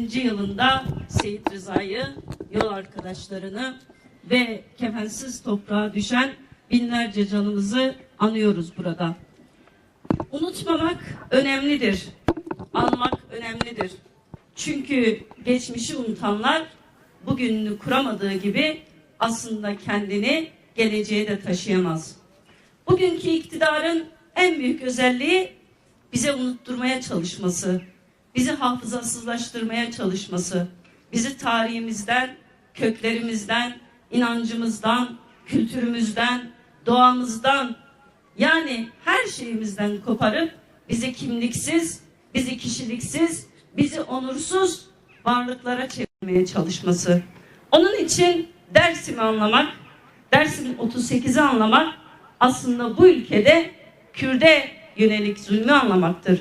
100. yılında Seyit Rıza'yı, yol arkadaşlarını ve kefensiz toprağa düşen binlerce canımızı anıyoruz burada. Unutmamak önemlidir. Anmak önemlidir. Çünkü geçmişi unutanlar bugününü kuramadığı gibi aslında kendini geleceğe de taşıyamaz. Bugünkü iktidarın en büyük özelliği bize unutturmaya çalışması, bizi hafızasızlaştırmaya çalışması, bizi tarihimizden, köklerimizden, inancımızdan, kültürümüzden, doğamızdan yani her şeyimizden koparıp bizi kimliksiz, bizi kişiliksiz, bizi onursuz varlıklara çevirmeye çalışması. Onun için Dersim'i anlamak, Dersim'in 38'i anlamak aslında bu ülkede Kürde yönelik zulmü anlamaktır.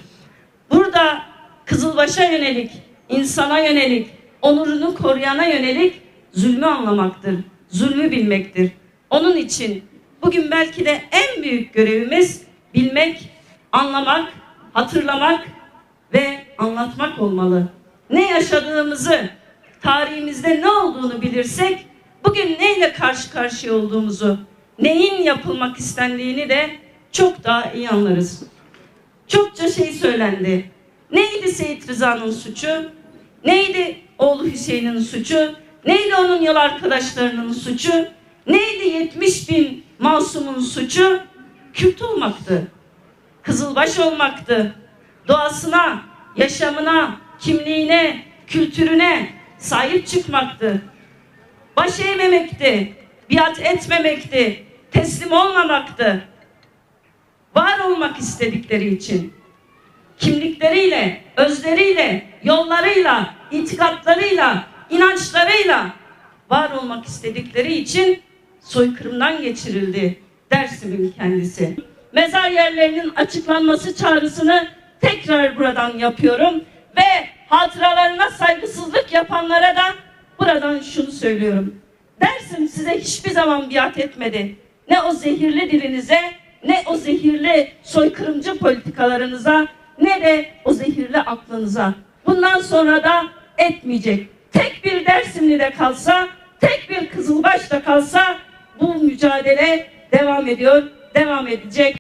Burada Kızılbaş'a yönelik, insana yönelik, onurunu koruyana yönelik zulmü anlamaktır. Zulmü bilmektir. Onun için bugün belki de en büyük görevimiz bilmek, anlamak, hatırlamak ve anlatmak olmalı. Ne yaşadığımızı, tarihimizde ne olduğunu bilirsek bugün neyle karşı karşıya olduğumuzu, neyin yapılmak istendiğini de çok daha iyi anlarız. Çokça şey söylendi. Neydi Seyit Rıza'nın suçu? Neydi oğlu Hüseyin'in suçu? Neydi onun yol arkadaşlarının suçu? Neydi 70 bin masumun suçu? Kürt olmaktı. Kızılbaş olmaktı. Doğasına, yaşamına, kimliğine, kültürüne sahip çıkmaktı. Baş eğmemekti, biat etmemekti, teslim olmamaktı. Var olmak istedikleri için kimlikleriyle, özleriyle, yollarıyla, itikatlarıyla, inançlarıyla var olmak istedikleri için soykırımdan geçirildi Dersim'in kendisi. Mezar yerlerinin açıklanması çağrısını tekrar buradan yapıyorum ve hatıralarına saygısızlık yapanlara da buradan şunu söylüyorum. Dersim size hiçbir zaman biat etmedi. Ne o zehirli dilinize, ne o zehirli soykırımcı politikalarınıza, ne de o zehirli aklınıza. Bundan sonra da etmeyecek. Tek bir Dersimli de kalsa, tek bir Kızılbaş da kalsa bu mücadele devam ediyor, devam edecek.